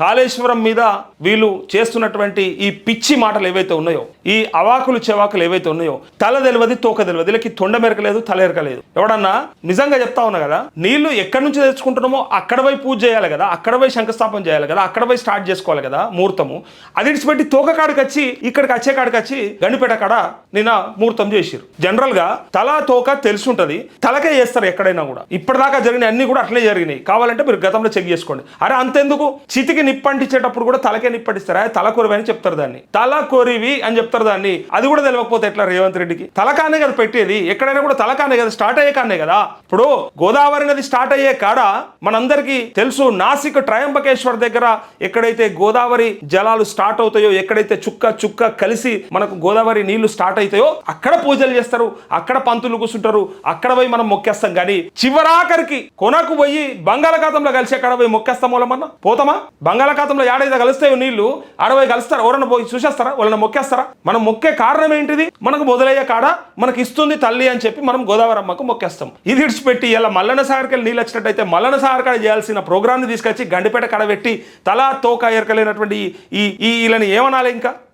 కాళేశ్వరం మీద వీళ్ళు చేస్తున్నటువంటి ఈ పిచ్చి మాటలు ఏవైతే ఉన్నాయో ఈ అవాకులు చెవాకులు ఏవైతే ఉన్నాయో తల తెలియదు తోక తెలియదు వీళ్ళకి తొండ మెరకలేదు తల ఎరకలేదు ఎవడన్నా నిజంగా చెప్తా ఉన్నా కదా నీళ్ళు ఎక్కడి నుంచి తెచ్చుకుంటున్నామో అక్కడ పోయి పూజ చేయాలి కదా అక్కడ పోయి శంకుస్థాపన చేయాలి కదా అక్కడ పోయి స్టార్ట్ చేసుకోవాలి కదా ముహూర్తము అది ఇడిచిపెట్టి తోక కాడికి వచ్చి ఇక్కడికి వచ్చే కాడికి వచ్చి గండిపేట కాడ నిన్న ముహూర్తం చేసిరు జనరల్గా తల తోక తెలిసి ఉంటది తలకే చేస్తారు ఎక్కడైనా కూడా. ఇప్పటిదాకా జరిగిన అన్ని కూడా అట్లే జరిగినాయి. కావాలంటే మీరు గతంలో చెక్ చేసుకోండి. అరే అంతెందుకు? చితికి నిప్పంటించేటప్పుడు కూడా తలకే నిప్పంటిస్తారా. తల కొరివి అని చెప్తారు దాన్ని. తల కొరివి అని చెప్తారు దాన్ని. అది కూడా తెలియకపోతే ఎట్లా రేవంత్ రెడ్డికి? తలకానే కదా పెట్టేది. ఎక్కడైనా కూడా తలకానే కదా స్టార్ట్ అయ్యే కానే కదా. ఇప్పుడు గోదావరి నది స్టార్ట్ అయ్యే కాడ మనందరికీ తెలుసు నాసిక్ ట్రయంబకేశ్వర్ దగ్గర ఎక్కడైతే గోదావరి జలాలు స్టార్ట్ అవుతాయో ఎక్కడైతే చుక్క చుక్క కలిసి మనకు గోదావరి నీళ్ళు స్టార్ట్ అవుతాయో అక్కడ పూజలు చేస్తారు అక్కడ పంతులు కూర్చుంటారు అక్కడ పోయి మనం మొక్కేస్తాం. కానీ చివరాఖరికి కొనకు పోయి బంగాళాఖాతంలో కలిసి అక్కడ పోయి మొక్కేస్తాం మూలమన్నా పోతామా? బంగాళాఖాతంలో ఏడైతే కలుస్తాయో నీళ్ళు ఆడపోయి కలుస్తారా. ఎవరన్నా పోయి చూసేస్తారా? వాళ్ళని మొక్కేస్తారా? మనం మొక్కే కారణం ఏంటిది? మనకు మొదలయ్యే కాడ మనకి ఇస్తుంది తల్లి అని చెప్పి మనం గోదావరి అమ్మకు మొక్కేస్తాం. ఇది ఇడిచిపెట్టి ఇలా మల్లన సాగర్కి వెళ్ళి నీళ్ళు వచ్చినట్టయితే మల్లన సాగర్ కాడ చేయాల్సిన ప్రోగ్రామ్ని తీసుకొచ్చి గండిపేట కడబెట్టి తలా తోక ఎరకలేనటువంటి ఈ ఈ వీళ్ళని ఏమనాలి ఇంకా?